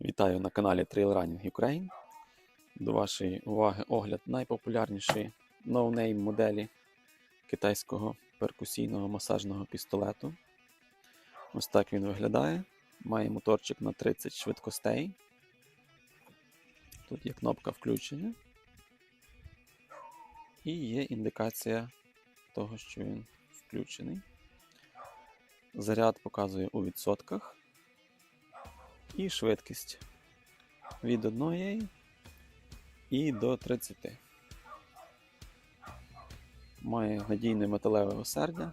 Вітаю на каналі Trail Running Ukraine. До вашої уваги огляд найпопулярнішої ноунейм моделі китайського перкусійного масажного пістолету. Ось так він виглядає. Має моторчик на 30 швидкостей. Тут є кнопка включення. І є індикація того, що він включений. Заряд показує у відсотках і швидкість від 1 і до 30. Має надійне металеве осердя.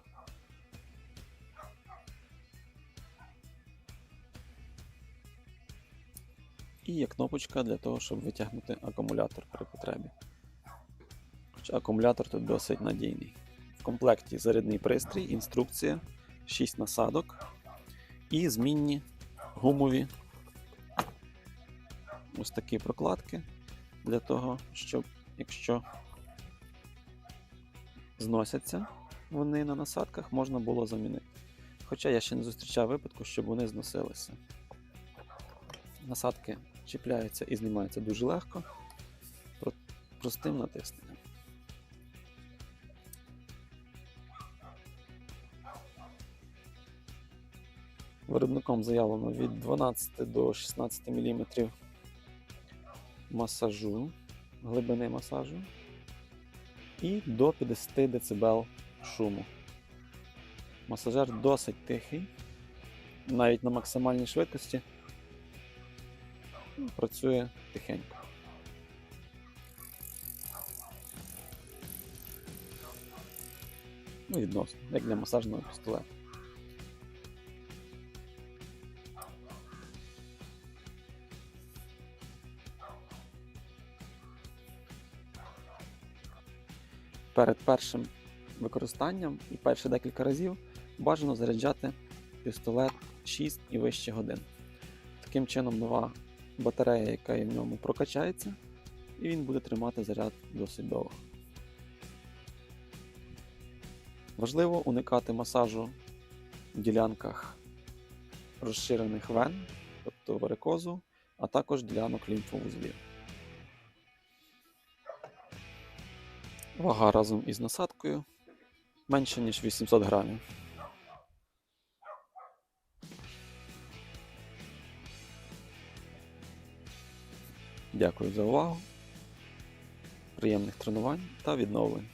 І є кнопочка для того, щоб витягнути акумулятор при потребі. Хоча акумулятор тут досить надійний. В комплекті зарядний пристрій, інструкція, 6 насадок і змінні гумові ось такі прокладки для того, щоб якщо зносяться вони на насадках, можна було замінити. Хоча я ще не зустрічав випадку, щоб вони зносилися. Насадки чіпляються і знімаються дуже легко, простим натисненням. Виробником заявлено від 12 до 16 мм масажу, глибини масажу і до 50 дБ шуму. Масажер досить тихий, навіть на максимальній швидкості працює тихенько. Ну, відносно, як для масажного пістолета. Перед першим використанням і перші декілька разів бажано заряджати пістолет 6 і вище годин. Таким чином, нова батарея, яка є в ньому, прокачається, і він буде тримати заряд досить довго. Важливо уникати масажу в ділянках розширених вен, тобто варикозу, а також ділянок лімфовузлів. Вага разом із насадкою менше, ніж 800 грамів. Дякую за увагу. Приємних тренувань та відновлень.